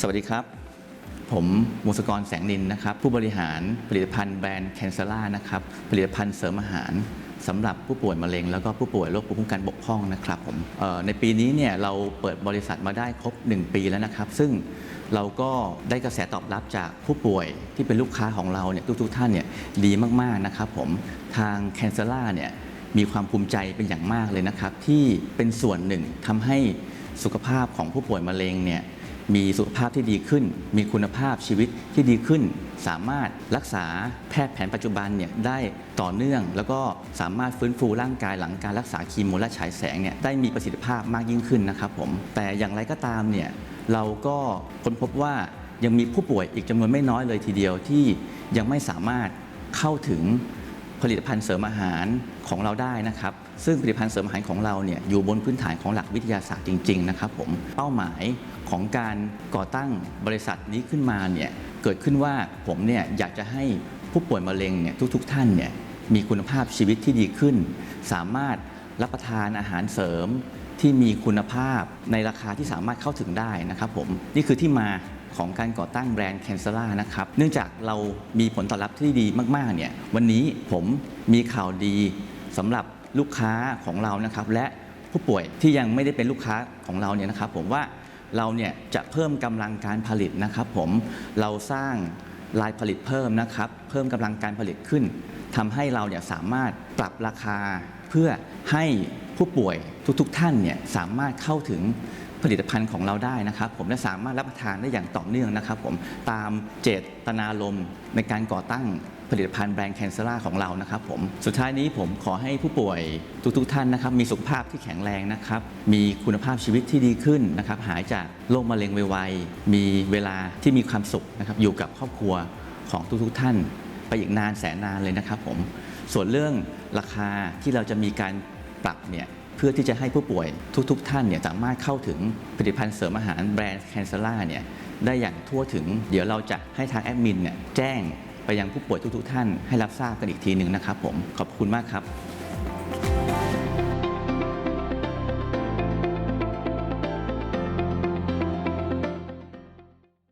สวัสดีครับ ผมมงศกรแสงนินนะครับ ผู้บริหารผลิตภัณฑ์แบรนด์แคนเซล่านะครับ ผลิตภัณฑ์เสริมอาหารสำหรับผู้ป่วยมะเร็ง แล้วก็ผู้ป่วยโรคภูมิคุ้มกันบกพร่องนะครับผมในปีนี้เนี่ยเราเปิดบริษัทมาได้ครบ 1 ปีแล้วนะครับ ซึ่งเราก็ได้กระแสตอบรับจากผู้ป่วยที่เป็นลูกค้าของเราเนี่ยทุกๆท่านเนี่ยดีมากๆนะครับผมทางแคนเซล่าเนี่ย มีความภูมิใจเป็นอย่างมากเลยนะครับ ที่เป็นส่วนหนึ่งทำให้สุขภาพของผู้ป่วยมะเร็งเนี่ยมีสุขภาพที่ดีขึ้น มีคุณภาพชีวิตที่ดีขึ้น สามารถรักษาแพทย์แผนปัจจุบันเนี่ยได้ต่อเนื่อง แล้วก็สามารถฟื้นฟูร่างกายหลังการรักษาคีโมและฉายแสงเนี่ยได้มีประสิทธิภาพมากยิ่งขึ้นนะครับผมแต่อย่างไรก็ตามเนี่ยเราก็ค้นพบว่ายังมีผู้ป่วยอีกจำนวนไม่น้อยเลยทีเดียวที่ยังไม่สามารถเข้าถึง ผลิตภัณฑ์เสริมอาหารของเราได้นะครับ ซึ่งผลิตภัณฑ์เสริมอาหารของเราเนี่ยอยู่บนพื้นฐานของหลักวิทยาศาสตร์จริง ๆ นะครับผมเป้าหมายของการก่อตั้งบริษัทนี้ขึ้นมาเนี่ยเกิดขึ้นว่าผมเนี่ยอยากจะให้ผู้ป่วยมะเร็งเนี่ยทุก ๆ ท่านเนี่ยมีคุณภาพชีวิตที่ดีขึ้น สามารถรับประทานอาหารเสริมที่มีคุณภาพในราคาที่สามารถเข้าถึงได้นะครับผมนี่คือที่มา ของการก่อตั้งแบรนด์แคนเซล่านะครับ เนื่องจากเรามีผลตอบรับที่ดีมาก ๆ เนี่ย วันนี้ผมมีข่าวดีสำหรับลูกค้าของเรานะครับ และผู้ป่วยที่ยังไม่ได้เป็นลูกค้าของเราเนี่ยนะครับ ผมว่าเราเนี่ยจะเพิ่มกำลังการผลิตนะครับ ผมเราสร้างลายผลิตเพิ่มนะครับ เพิ่มกำลังการผลิตขึ้นทำให้เราเนี่ยสามารถปรับราคาเพื่อให้ผู้ป่วยทุกๆ ท่านเนี่ยสามารถเข้าถึง ผลิตภัณฑ์ของเราได้นะครับ ผมและสามารถรับประทานได้อย่างต่อเนื่องนะครับ ผมตามเจตนารมณ์ในการก่อตั้งผลิตภัณฑ์แบรนด์แคนเซล่าของเรานะครับผม สุดท้ายนี้ผมขอให้ผู้ป่วยทุกๆท่านนะครับ มีสุขภาพที่แข็งแรงนะครับ มีคุณภาพชีวิตที่ดีขึ้นนะครับ หายจากโรคมะเร็งไวๆมีเวลาที่มีความสุขนะครับ อยู่กับครอบครัวของทุกๆท่าน ไปอีกนานแสนนานเลยนะครับผม ส่วนเรื่องราคาที่เราจะมีการปรับเนี่ย เพื่อที่จะให้ผู้ป่วยทุก ๆ ท่านเนี่ยสามารถเข้าถึงผลิตภัณฑ์เสริมอาหารแบรนด์แคนเซล่าเนี่ยได้อย่างทั่วถึง เดี๋ยวเราจะให้ทางแอดมินเนี่ยแจ้งไปยังผู้ป่วยทุก ๆ ท่านให้รับทราบกันอีกทีหนึ่งนะครับผมขอบคุณมากครับ